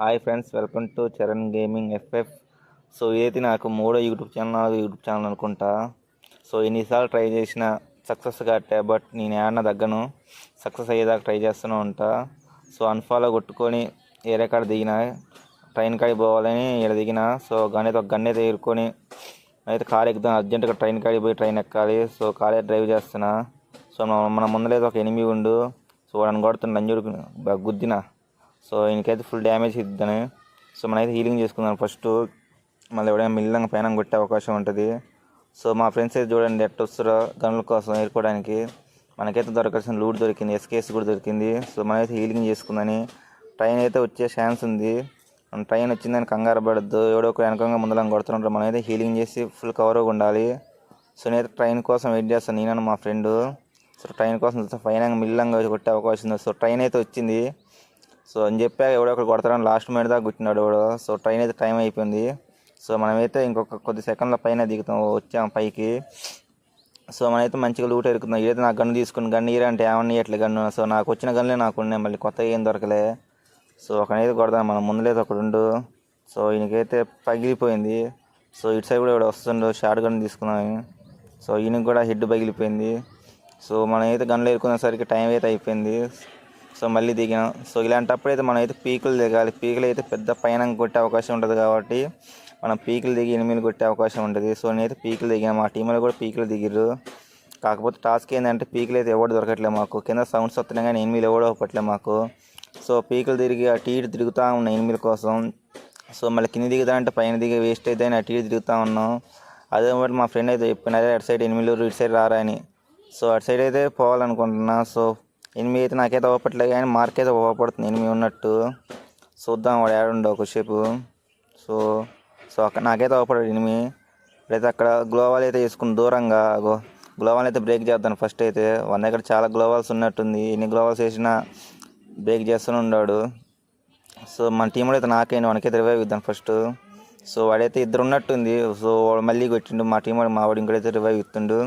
Hi friends welcome to Charan gaming FF so ఏది నాకు మూడో యూట్యూబ్ ఛానల్ యూట్యూబ్ ఛానల్ అనుకుంటా. సో ఎన్నిసార్లు ట్రై చేసిన సక్సెస్ కట్టా బట్ నేను ఏమన్నా తగ్గను సక్సెస్ అయ్యేదాకా ట్రై చేస్తూనే ఉంటా. సో అన్ఫాలో కొట్టుకొని ఏరే కాడ దిగిన ట్రైన్ కాడికి పోవాలని ఇక్కడ దిగిన సో గన్నైతే ఒక గన్నైతే ఏరుకొని అయితే కార్ ఎక్కుదాం అర్జెంటుగా ట్రైన్ కాడికి పోయి ట్రైన్ ఎక్కాలి. సో కారే డ్రైవ్ చేస్తున్నా. సో మన- ముందలేదు ఒక ఎనిమిది ఉండు. సో వాడు కొడుతున్న లంజుడు గుద్దిన. సో ఈయనకైతే ఫుల్ డ్యామేజ్ ఇద్దని సో మనమైతే హీలింగ్ చేసుకుందాం ఫస్ట్ మళ్ళీ ఎవడైనా మిల్లంగా పైన కొట్టే అవకాశం ఉంటుంది. సో మా ఫ్రెండ్స్ అయితే చూడండి ఎట్ట వస్తారో గనుల కోసం ఏరుకోవడానికి మనకైతే దొరకాల్సిన లూట్ దొరికింది ఎస్కేస్ కూడా దొరికింది. సో మనమైతే హీలింగ్ చేసుకుందని ట్రైన్ అయితే వచ్చే ఛాన్స్ ఉంది. ట్రైన్ వచ్చిందని కంగారు పడద్దు. ఎవడో ఒక వెనకంగా ముందరం కొడుతుంటారు మనమైతే హీలింగ్ చేసి ఫుల్ కవర్గా ఉండాలి. సో నేనైతే ట్రైన్ కోసం వెయిట్ చేస్తాను నేను మా ఫ్రెండ్ సో ట్రైన్ కోసం చూస్తే. మిల్లంగా కొట్టే అవకాశం ఉంది. సో ట్రైన్ అయితే వచ్చింది. సో అని చెప్పా ఎవడో ఒకటి కొడతారని లాస్ట్ మినిట్ దాకా కూర్చున్నాడు ఎవడో సో ట్రైన్ అయితే టైం అయిపోయింది. సో మనమైతే ఇంకొక కొద్ది సెకండ్ల పైన దిగుతాం వచ్చాం పైకి. సో మనమైతే మంచిగా లూట్ ఎరుకుతున్నాం. ఏదైతే నాకు గన్ను తీసుకుని గన్ను ఇయరా అంటే ఏమన్నా ఇయ్యట్లే గన్ను. సో నాకు వచ్చిన గన్నులే నాకు ఉన్నాయి. మళ్ళీ కొత్తగా ఏం దొరకలే. సో ఒకనైతే కొడదాం మనం ముందులేదు ఒకడు ఉండు. సో ఈయనకైతే పగిలిపోయింది. సో ఇటు సైడ్ కూడా ఎవడో వస్తుండు షార్ట్ గన్ తీసుకున్నాం సో ఈయనకి కూడా హెడ్ పగిలిపోయింది. సో మనం అయితే గన్లు ఎరుకునేసరికి టైం అయితే అయిపోయింది. సో మళ్ళీ దిగాం సో ఇలాంటప్పుడు అయితే మనం అయితే పీకులు దిగాలి. పీకులు అయితే పెద్ద పైన కొట్టే అవకాశం ఉంటుంది కాబట్టి మనం పీకులు దిగి ఎనిమిది కొట్టే అవకాశం ఉంటుంది సో నేనైతే పీకులు దిగాను. మా టీంలో కూడా పీకులు దిగిర్రు. కాకపోతే టాస్క్ ఏంటంటే పీకులు అయితే ఎవడు దొరకట్లే మాకు. కింద సౌండ్స్ వస్తున్నాయి కానీ ఎనిమిది ఎవడో ఒకట్లేదు మాకు. సో పీకులు తిరిగి అటు ఇటు తిరుగుతూ ఉన్నాయి ఎనిమిది కోసం. సో మళ్ళీ కింద దిగుతానంటే పైన దిగి వేస్ట్ అయితే ఆ అటు ఇటు తిరుగుతూ ఉన్నాం. అదే బట్టి మా ఫ్రెండ్ అయితే చెప్పిన అదే అటు సైడ్ ఎనిమిది ఇటు సైడ్ రారా అని. సో అటు సైడ్ అయితే పోవాలనుకుంటున్నా. సో ఎనిమిది అయితే నాకైతే అవ్వపట్లేదు కానీ మార్క్ అయితే అవ్వపడుతుంది ఎనిమిది ఉన్నట్టు చూద్దాం వాడు ఏడుండో ఒకసేపు. సో సో అక్కడ నాకైతే అవ్వపడాడు ఎనిమిది ఇప్పుడైతే అక్కడ గ్లోవాల్ అయితే వేసుకుని దూరంగా అగో గ్లోవాల్ అయితే బ్రేక్ చేద్దాను ఫస్ట్ అయితే. వన్ దగ్గర చాలా గ్లోవాల్స్ ఉన్నట్టుంది. ఎన్ని గ్లోవాల్స్ వేసినా బ్రేక్ చేస్తూనే ఉన్నాడు సో మన టీంలో అయితే నాకైనా వానికైతే రివైవ్ ఇద్దాం ఫస్ట్. సో వాడైతే ఇద్దరు ఉన్నట్టుంది. సో వాడు మళ్ళీ కొట్టిండు మా టీం వాడు మా వాడు ఇంకోటైతే రివైవ్ ఇస్తుండు.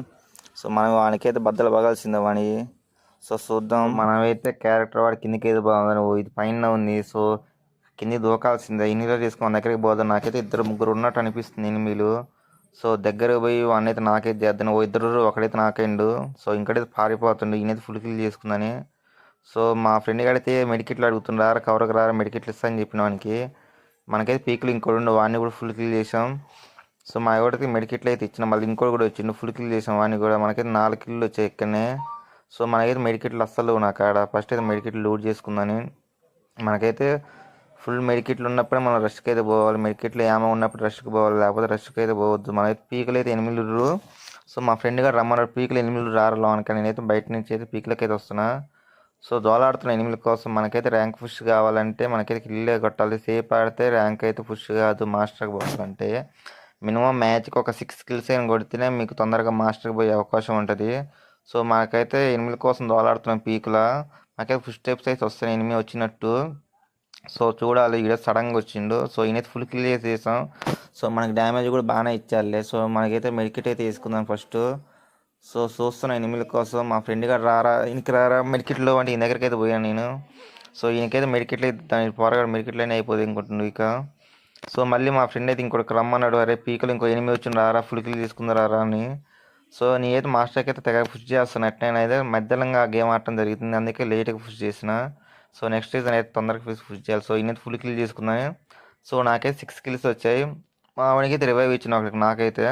సో మనం వానికైతే బద్దలు పగాల్సిందే వాని. సో చూద్దాం. మనమైతే క్యారెక్టర్ వాడి కిందికి ఏది బాగుందని ఓ ఇది పైన ఉంది. సో కింది దూకాల్సిందే. ఇన్నిలో తీసుకుని దగ్గరికి పోదాం. నాకైతే ఇద్దరు ముగ్గురు ఉన్నట్టు అనిపిస్తుంది ఎనిమిలు సో దగ్గరకు పోయి వాడినైతే అయితే నాకైతే చేద్దాను ఓ ఇద్దరు ఒకడైతే నాకైండు. సో ఇంకటైతే పారిపోతుండు. ఈయనైతే ఫుల్ కిల్ చేసుకుందని. సో మా ఫ్రెండ్ గాడైతే మెడికెట్లు అడుగుతుండ్రు కవర్కి రారా మెడికెట్లు ఇస్తా అని చెప్పిన వానికి. మనకైతే పీకులు ఇంకోడు వాడిని కూడా ఫుల్ కిల్ చేసాం సో మా ఎవరికి మెడికెట్లు అయితే ఇచ్చిన. మళ్ళీ ఇంకోటి కూడా వచ్చిండు. ఫుల్ కిల్ చేసాం వాడిని కూడా. మనకైతే నాలుగు కిల్లు వచ్చాయి ఇక్కడనే. సో మనకైతే మెడికెట్లు అస్సలు నా కాడ ఫస్ట్ అయితే మెడికెట్లు లూట్ చేసుకుందని. మనకైతే ఫుల్ మెడికెట్లు ఉన్నప్పుడే మనం రష్కి అయితే పోవాలి. మెడికెట్లు ఏమో ఉన్నప్పుడు రష్కి పోవాలి. లేకపోతే రష్కి అయితే పోవద్దు. మనైతే పీకలు అయితే ఎనిమిదిలు సో మా ఫ్రెండ్ గారు రమ్మన్నారు పీకలు ఎనిమిది రారు లోనికి నేనైతే బయట నుంచి అయితే పీకలకి అయితే వస్తున్నా. సో దోలాడుతున్న ఎనిమిది కోసం. మనకైతే ర్యాంక్ పుష్ కావాలంటే మనకైతే కిల్లే కొట్టాలి. సేఫ్ ఆడితే ర్యాంక్ అయితే పుష్ కాదు. మాస్టర్కి పోవాలంటే మినిమం మ్యాచ్కి ఒక సిక్స్ స్కిల్స్ అయిన కొడితేనే మీకు తొందరగా మాస్టర్కి పోయే అవకాశం ఉంటుంది. సో మనకైతే ఎనిమిది కోసం దోలాడుతున్నాం పీకులా. నాకైతే ఫుల్ స్టెప్స్ అయితే వస్తున్నాయి. ఎనిమిది వచ్చినట్టు. సో చూడాలి. ఈడ సడన్గా వచ్చిండు. సో ఈయనైతే ఫుల్ క్లియర్ చేసాం. సో మనకి డ్యామేజ్ కూడా బాగానే ఇచ్చారులే. సో మనకైతే మెడికెట్ అయితే తీసుకుందాం ఫస్ట్. సో చూస్తున్నా ఎనిమిది కోసం. మా ఫ్రెండ్ గారు రారా ఈయనకి రారా మెడికెట్లో అంటే ఈయన దగ్గరికి అయితే పోయాను నేను. సో ఈయనకైతే మెడికెట్లు అయితే దాని పోరగాడు మెడికెట్లోనే అయిపోతుంది ఇంకుంటుంది ఇక. సో మళ్ళీ మా ఫ్రెండ్ అయితే ఇంకోటి రమ్మన్నాడు. అరే పీకలు ఇంకో ఎనిమిది వచ్చిన రారా ఫుల్ క్లియర్ తీసుకుందా రారా అని. సో నేనైతే మాస్టర్కి అయితే తెగ పుష్ చేస్తాను నేను అయితే మధ్యలంగా గేమ్ ఆడటం జరుగుతుంది అందుకే లేట్గా పుష్ చేసిన. సో నెక్స్ట్ సీజన్ అయితే తొందరగా పుష్ పుష్ చేయాలి. సో ఈయనైతే ఫుల్ కిల్ చేసుకున్నాను సో నాకైతే సిక్స్ కిల్స్ వచ్చాయి. మా ఆవిడకి అయితే రివైవ్ ఇచ్చిన ఒకరికి నాకైతే.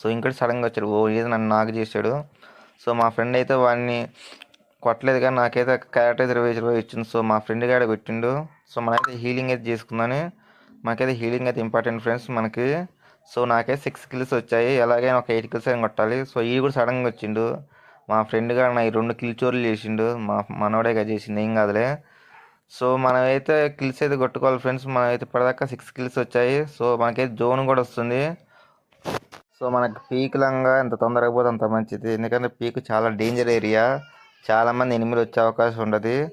సో ఇంకోటి సడన్గా వచ్చాడు. ఓ ఏదో నన్ను నాకు చేశాడు. సో మా ఫ్రెండ్ అయితే వాడిని కొట్టలేదు కానీ నాకైతే క్యారెక్టర్ అయితే ఇరవై ఇరవై ఇచ్చింది. సో మా ఫ్రెండ్ గాడ పెట్టిండు సో మనకైతే హీలింగ్ అయితే చేసుకుందని మనకైతే హీలింగ్ అయితే ఇంపార్టెంట్ ఫ్రెండ్స్ మనకి. సో నాకైతే సిక్స్ కిల్స్ వచ్చాయి. ఎలాగైనా ఒక ఎయిట్ కిల్స్ అయినా కొట్టాలి. సో ఈ కూడా సడన్గా వచ్చిండు. మా ఫ్రెండ్ గారు నా ఈ రెండు కిల్ చోర్లు చేసిండు. మా మనవడేగా చేసిండు. ఏం కాదులే. సో మనమైతే కిల్స్ అయితే కొట్టుకోవాలి ఫ్రెండ్స్ మనమైతే ఇప్పటిదాకా సిక్స్ కిల్స్ వచ్చాయి. సో మనకైతే జోన్ కూడా వస్తుంది. సో మనకి పీకులంగా ఎంత తొందరగా పోతే అంత మంచిది. ఎందుకంటే పీక్ చాలా డేంజర్ ఏరియా చాలామంది ఎనిమిది వచ్చే అవకాశం ఉండదు.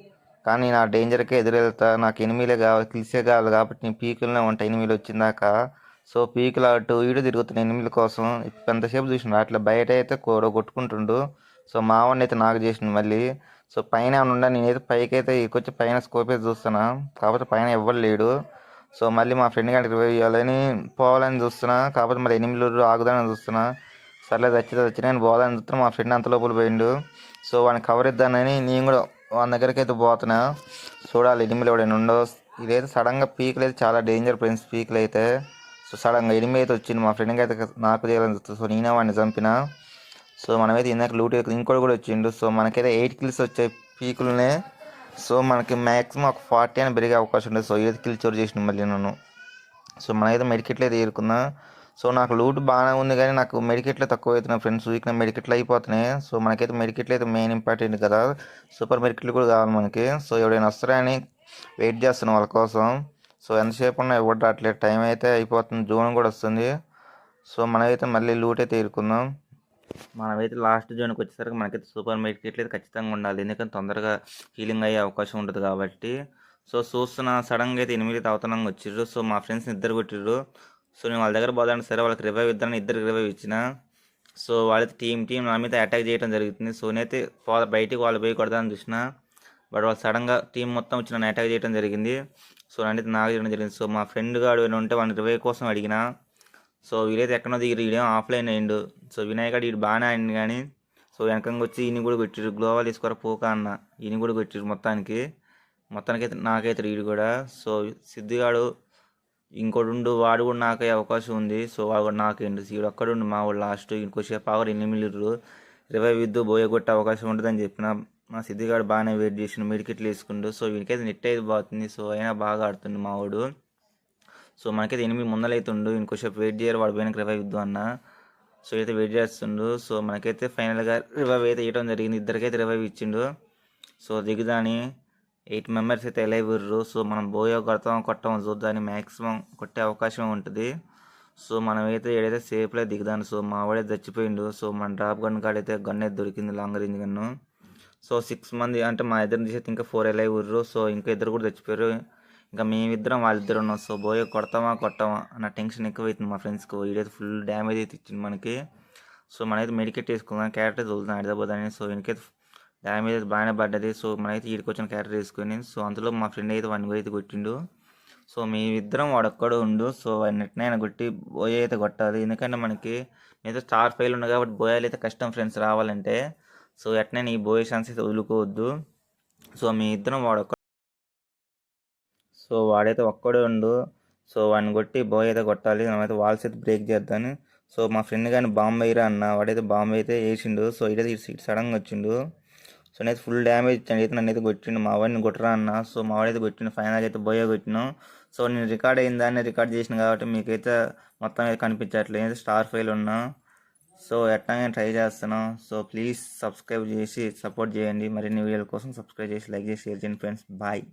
కానీ నా డేంజర్కే ఎదురెళ్తా. నాకు ఎనిమిలే కావాలి. కిల్సే కావాలి. కాబట్టి నేను పీకులనే ఉంటా. ఎనిమిది వచ్చిందాక. సో పీకులు అటు ఇటు తిరుగుతున్న ఎనిమిది కోసం. ఎంతసేపు చూసిన అట్లా బయట అయితే కూర కొట్టుకుంటుండు. సో మా వాడిని అయితే నాకు చేసిండు మళ్ళీ. సో పైన ఏమైనా ఉండా నేనైతే పైకి అయితే ఇకొచ్చి పైన స్కోప్ అయితే చూస్తున్నా. కాకపోతే పైన ఎవ్వరు లేడు. సో మళ్ళీ మా ఫ్రెండ్ గంటకి రివైవ్ ఇవ్వాలని పోవాలని చూస్తున్నా. కాకపోతే మరి ఎనిమిది ఆగుదానని చూస్తున్నా. సర్లే చచ్చితే వచ్చి నేను పోవాలని చూస్తున్నా. మా ఫ్రెండ్ అంత లోపల పోయిండు. సో వాడిని కవర్ ఇద్దానని నేను కూడా వాని దగ్గరికి అయితే పోతున్నా. చూడాలి ఎనిమిది ఎవడైనా ఉండో. ఇదైతే సడన్గా పీకులు అయితే చాలా డేంజర్ ఫ్రెండ్స్ పీకులు అయితే. సో సడన్గా ఎనిమిది అయితే వచ్చింది మా ఫ్రెండ్కి అయితే నాకు చేయాలని చూస్తుంది సో నేనే వాడిని చంపిన. సో మనమైతే ఇందాక లూట్ ఇంకోటి కూడా వచ్చిండు. సో మనకైతే ఎయిట్ కిల్స్ వచ్చాయి పీకులనే. సో మనకి మ్యాక్సిమం ఒక ఫార్టీ అని పెరిగే అవకాశం ఉంటుంది సో ఎయిట్ కిల్ చోరు చేసిన మళ్ళీ నన్ను. సో మనమైతే మెడికెట్లే అయితే సో నాకు లూట్ బాగానే ఉంది కానీ నాకు మెడికెట్లే తక్కువ అవుతున్నాయి ఫ్రెండ్స్. వీక్న మెడికెట్లు అయిపోతున్నాయి. సో మనకైతే మెడికెట్లు అయితే మెయిన్ ఇంపార్టెంట్ కదా. సూపర్ మెడికెట్లు కూడా కావాలి మనకి. సో ఎవడైనా వస్తారని వెయిట్ చేస్తున్నాం వాళ్ళ కోసం. సో ఎంతసేపు ఉన్నా ఎవరు రావట్లేదు టైం అయితే అయిపోతుంది జూన్ కూడా వస్తుంది. సో మనమైతే మళ్ళీ లూట్ అయితే ఏరుకుందాం మనమైతే లాస్ట్ జోన్కి వచ్చేసరికి మనకైతే సూపర్ మెడికెట్లు అయితే ఖచ్చితంగా ఉండాలి. ఎందుకంటే తొందరగా హీలింగ్ అయ్యే అవకాశం ఉంటుంది కాబట్టి. సో చూస్తున్న సడన్గా అయితే ఎనిమిది అవతనంగా వచ్చిర్రు. సో మా ఫ్రెండ్స్ని ఇద్దరు కొట్టిర్రు. సో నేను వాళ్ళ దగ్గర పోదాను సరే వాళ్ళకి రివైవ్ ఇద్దామని ఇద్దరికి రివైవ్ ఇచ్చిన. సో వాళ్ళైతే టీం టీం నా మీద అటాక్ చేయడం జరుగుతుంది. సో నేనైతే బయటికి వాళ్ళు పోయి కొడదామని చూసిన. బట్ వాళ్ళు సడన్గా టీం మొత్తం వచ్చి నన్ను అటాక్ చేయడం జరిగింది. సో నన్నైతే నాకు చేయడం జరిగింది. సో మా ఫ్రెండ్ గాడు ఏమైనా ఉంటే వాడిని రివే కోసం అడిగిన. సో వీలైతే ఎక్కడో దిగిరి వీడియో ఆఫ్లైన్ అయ్యిండు. సో వినాయకుడు వీడు బాగానే అయింది కానీ సో వెనకంగా వచ్చి ఈయన కూడా కొట్టిరు గ్లోవల్ తీసుకోరా పోక అన్న. ఈయన కూడా కొట్టిరు మొత్తానికి. మొత్తానికి అయితే నాకైతే వీడు కూడా. సో సిద్ధిగాడు ఇంకోటి ఉండు వాడు కూడా నాకే అవకాశం ఉంది. సో వాడు కూడా నాకేండు వీడు ఒక్కడుండు మా వాడు లాస్ట్. ఇంకోసేపు ఆగరు ఎన్ని మిల్లిర్రు రివైవ్ ఇద్దు బోయ కొట్టే అవకాశం ఉంటుందని చెప్పిన. మా సిద్ధిగాడు బాగానే వెయిట్ చేసిండు మిడికిట్లు వేసుకుండు. సో వీడికైతే నెట్ అయితే పోతుంది సో అయినా బాగా ఆడుతుండు మా వాడు. సో మనకైతే ఎనిమిది ముందలైతుండు. ఇంకోసేపు వెయిట్ చేయరు వాడు పోయినాక రివైవ్ ఇద్దు అన్న. సో అయితే వెయిట్ చేస్తుండు. సో మనకైతే ఫైనల్గా రివైవ్ అయితే ఇవ్వడం జరిగింది. ఇద్దరికైతే రివైవ్ ఇచ్చిండు. సో దిగుదాని. ఎయిట్ మెంబర్స్ అయితే ఎలైవ్వర్రు సో మనం బోయో కొడతాం కొట్టం చూద్దాని. మ్యాక్సిమం కొట్టే అవకాశం ఉంటుంది. సో మనం అయితే ఏడైతే సేఫ్లో దిగుదాను. సో మా వాడే చచ్చిపోయిండు. సో మన డ్రాప్ గన్ కాడైతే గన్ అయితే దొరికింది long range gun. So six మంది అంటే మా ఇద్దరిని తీసేది ఇంకా ఫోర్ ఎలైవ్ ఇర్రు. సో ఇంకా ఇద్దరు కూడా చచ్చిపోయారు ఇంకా మేమిద్దరం వాళ్ళిద్దరు ఉన్నాం. సో బోయ్ కొడతామా కొట్టామా అన్న టెన్షన్ ఎక్కువ అవుతుంది మా ఫ్రెండ్స్కి వీడైతే ఫుల్ డ్యామేజ్ అయితే ఇచ్చింది మనకి. సో మనైతే మెడికెట్ వేసుకుందాం క్యారెక్టర్ చదువుతాం హైదరాబాద్ అని. సో వెనకైతే డ్యామేజ్ అయితే బాగానే పడ్డది. సో మనైతే వీడికి వచ్చిన క్యారెక్టర్ వేసుకొని సో అందులో మా ఫ్రెండ్ అయితే వాడిని అయితే కొట్టిండు. సో మేమిద్దరం వాడు ఒక్కడు ఉండు. సో వాడిని ఎట్నైనా కొట్టి బోయ్ అయితే కొట్టాలి. ఎందుకంటే మనకి మీద స్టార్ ఫెయిల్ ఉంది కాబట్టి బోయాలు అయితే కష్టం ఫ్రెండ్స్ రావాలంటే. సో ఎట్నైనా ఈ బోయే ఛాన్స్ అయితే వదులుకోవద్దు. సో మీ ఇద్దరం వాడు ఒక్క సో వాడైతే ఒక్కడే ఉండు. సో వాడిని కొట్టి బోయ్ అయితే కొట్టాలి. మనమైతే వాల్స్ అయితే బ్రేక్ చేద్దాను సో మా ఫ్రెండ్ కానీ బాంబు వేయరా అన్న. వాడైతే బాంబు అయితే వేసిండు. సో ఇటైతే ఇటు సడన్గా వచ్చిండు. సో నేను ఫుల్ డ్యామేజ్ ఇచ్చాను. అయితే నన్ను అయితే కొట్టిండు. మా వాడిని కొట్టరా అన్న. సో మా వాడైతే కొట్టిండు. ఫైనల్ అయితే బోయే కొట్టినాం. సో నేను రికార్డ్ అయిందాన్ని రికార్డ్ చేసిన కాబట్టి మీకైతే మొత్తం అయితే కనిపించట్లేదు. స్టార్ ఫైల్ ఉన్నా. సో ఎట్లాగే ట్రై చేస్తున్నాం. సో ప్లీజ్ సబ్స్క్రైబ్ చేసి సపోర్ట్ చేయండి. మరిన్ని వీడియోల కోసం సబ్స్క్రైబ్ చేసి లైక్ చేసి షేర్ చేయండి ఫ్రెండ్స్ బాయ్